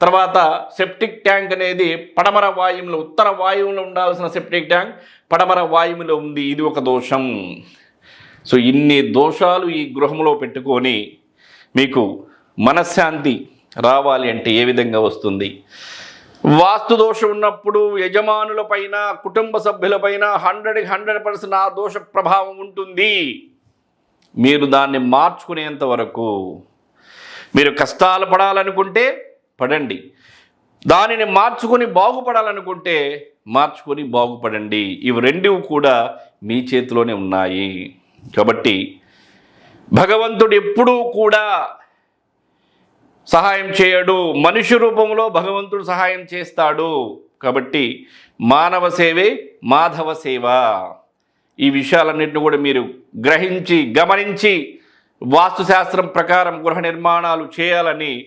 తర్వాత septic tank అనేది పడమర వాయువులో ఉత్తర వాయువులో ఉండాల్సిన సెప్టిక్ ట్యాంక్ పడమర వాయువులో ఉంది. ఇది ఒక దోషం. సో ఇన్ని దోషాలు ఈ గృహంలో పెట్టుకొని మీకు మనశ్శాంతి రావాలి అంటే ఏ విధంగా వస్తుంది? వాస్తు దోషం ఉన్నప్పుడు యజమానులపైన కుటుంబ సభ్యులపైన హండ్రెడ్ హండ్రెడ్ పర్సెంట్ ఆ దోష ప్రభావం ఉంటుంది. మీరు దాన్ని మార్చుకునేంత వరకు మీరు కష్టాలు పడాలనుకుంటే పడండి. దానిని మార్చుకొని బాగుపడాలనుకుంటే మార్చుకొని బాగుపడండి. ఇవి రెండు కూడా మీ చేతిలోనే ఉన్నాయి. కాబట్టి భగవంతుడు ఎప్పుడూ కూడా సహాయం చేయడు. మనిషి రూపంలో భగవంతుడు సహాయం చేస్తాడు. కాబట్టి మానవ సేవే మాధవ సేవ. ఈ విషయాలన్నింటిని కూడా మీరు గ్రహించి గమనించి వాస్తుశాస్త్రం ప్రకారం గృహ నిర్మాణాలు చేయాలని